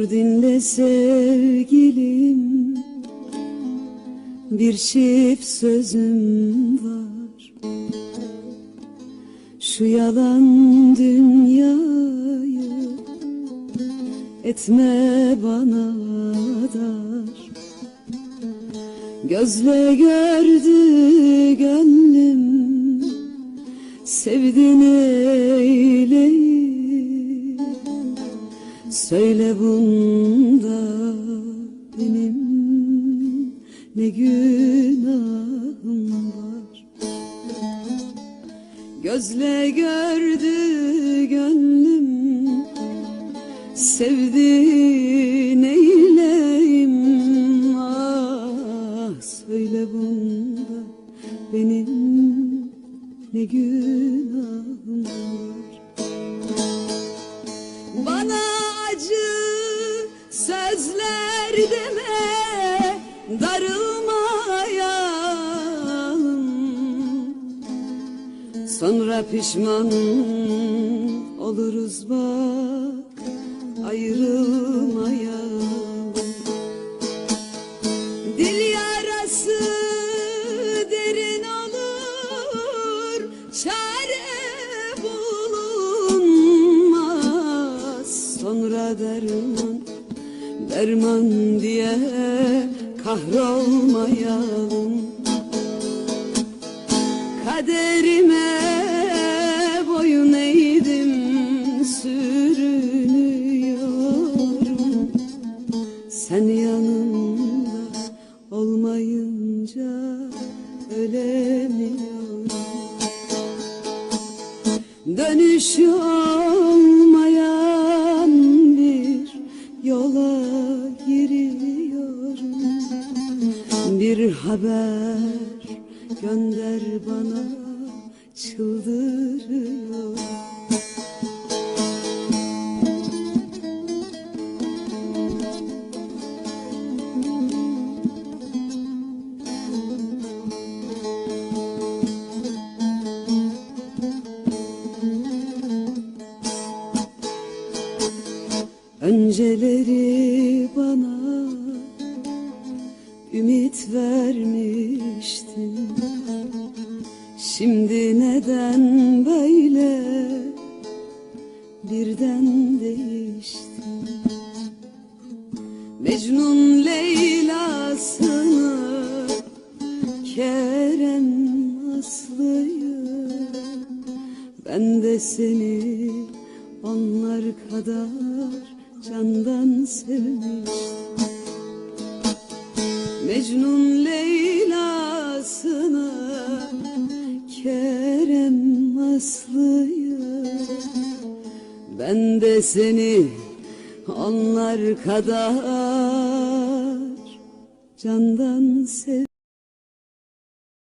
Dinle sevgilim Bir çift sözüm var. Şu yalan dünyayı Etme bana dar. Gözle gördü gönlüm Sevdin eyleyip Söyle bunda benim ne günahım var? Gözle gördü gönlüm Sevdi neyleyim? Ah Söyle bunda benim ne günahım var acı sözler deme darılmayalım Sonra pişman oluruz bak ayrılmayalım Sonra derman derman diye kahrolmayalım. Kaderime boyun eğdim sürünüyorum. Sen yanımda olmayınca ölemiyorum. Dönüşü olmayan haber gönder bana çıldırıyorum Önceleri vermiştin. Şimdi neden böyle? Birden değiştin. Mecnun Leyla'sını Kerem Aslı'yı Ben de seni onlar kadar candan sevmiştim Mecnun Leyla'sını Kerem Aslı'yı Ben de seni onlar kadar candan sev